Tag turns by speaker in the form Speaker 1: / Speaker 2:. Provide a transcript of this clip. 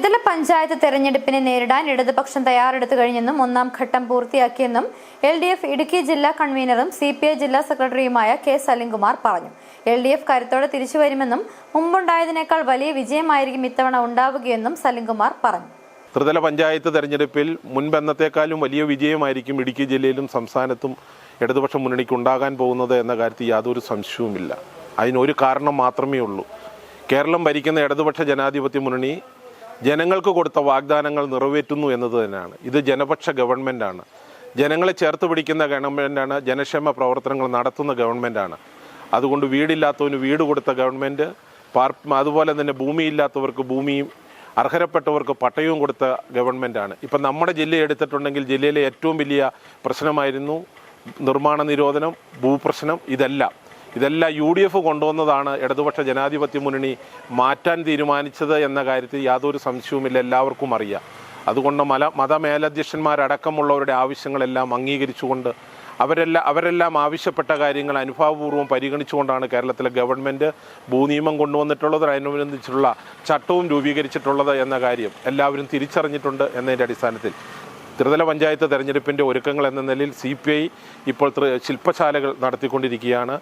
Speaker 1: ത്രിതല പഞ്ചായത്ത് തെരഞ്ഞെടുപ്പിനെ നേരിടാൻ ഇടതുപക്ഷം തയ്യാറെടുത്തു കഴിഞ്ഞെന്നും ഒന്നാം ഘട്ടം പൂർത്തിയാക്കിയെന്നും എൽ ഡി എഫ് ഇടുക്കി ജില്ലാ കൺവീനറും സി പി ഐ ജില്ലാ സെക്രട്ടറിയുമായ കെ സലിംകുമാർ പറഞ്ഞു. എൽ ഡി എഫ് കരുത്തോടെ തിരിച്ചുവരുമെന്നും മുമ്പുണ്ടായതിനേക്കാൾ വലിയ വിജയമായിരിക്കും ഇത്തവണ ഉണ്ടാവുകയെന്നും സലിംകുമാർ പറഞ്ഞു.
Speaker 2: ത്രിതല പഞ്ചായത്ത് തെരഞ്ഞെടുപ്പിൽ മുൻപെന്നത്തെക്കാളും വലിയ വിജയമായിരിക്കും ഇടുക്കി ജില്ലയിലും സംസ്ഥാനത്തും ഇടതുപക്ഷ മുന്നണിക്ക് ഉണ്ടാകാൻ പോകുന്നത് എന്ന കാര്യത്തിൽ യാതൊരു സംശയവുമില്ല. അതിനൊരു കാരണം മാത്രമേ ഉള്ളൂ കേരളം ഭരിക്കുന്ന ഇടതുപക്ഷ ജനാധിപത്യ മുന്നണി ജനങ്ങൾക്ക് കൊടുത്ത വാഗ്ദാനങ്ങൾ നിറവേറ്റുന്നു എന്നത് തന്നെയാണ്. ഇത് ജനപക്ഷ ഗവൺമെന്റാണ് ജനങ്ങളെ ചേർത്ത് പിടിക്കുന്ന ഗവൺമെന്റാണ് ജനക്ഷേമ പ്രവർത്തനങ്ങൾ നടത്തുന്ന ഗവൺമെന്റാണ് അതുകൊണ്ട് വീടില്ലാത്തവന് വീട് കൊടുത്ത ഗവൺമെന്റ് പാർ അതുപോലെ തന്നെ ഭൂമിയില്ലാത്തവർക്ക് ഭൂമിയും അർഹരപ്പെട്ടവർക്ക് പട്ടയവും കൊടുത്ത ഗവൺമെന്റാണ് ഇപ്പം നമ്മുടെ ജില്ല എടുത്തിട്ടുണ്ടെങ്കിൽ ജില്ലയിലെ ഏറ്റവും വലിയ പ്രശ്നമായിരുന്നു നിർമ്മാണ നിരോധനം ഭൂപ്രശ്നം ഇതെല്ലാം. ഇതെല്ലാം യു ഡി എഫ് കൊണ്ടുവന്നതാണ്. ഇടതുപക്ഷ ജനാധിപത്യ മുന്നണി മാറ്റാൻ തീരുമാനിച്ചത് എന്ന കാര്യത്തിൽ യാതൊരു സംശയവുമില്ല. എല്ലാവർക്കും അറിയാം. അതുകൊണ്ട് മല മതമേലധ്യക്ഷന്മാരടക്കമുള്ളവരുടെ ആവശ്യങ്ങളെല്ലാം അംഗീകരിച്ചുകൊണ്ട് അവരെല്ലാം അവരെല്ലാം ആവശ്യപ്പെട്ട കാര്യങ്ങൾ അനുഭാവപൂർവം പരിഗണിച്ചുകൊണ്ടാണ് കേരളത്തിലെ ഗവൺമെന്റ് ഭൂനിയമം കൊണ്ടുവന്നിട്ടുള്ളത് അതിനനുബന്ധിച്ചുള്ള ചട്ടവും രൂപീകരിച്ചിട്ടുള്ളത് എന്ന കാര്യം എല്ലാവരും തിരിച്ചറിഞ്ഞിട്ടുണ്ട് എന്നതിന്റെ അടിസ്ഥാനത്തിൽ. ത്രിതല പഞ്ചായത്ത് തെരഞ്ഞെടുപ്പിന്റെ ഒരുക്കങ്ങൾ എന്ന നിലയിൽ സി ഇപ്പോൾ ശില്പശാലകൾ നടത്തിക്കൊണ്ടിരിക്കുകയാണ്.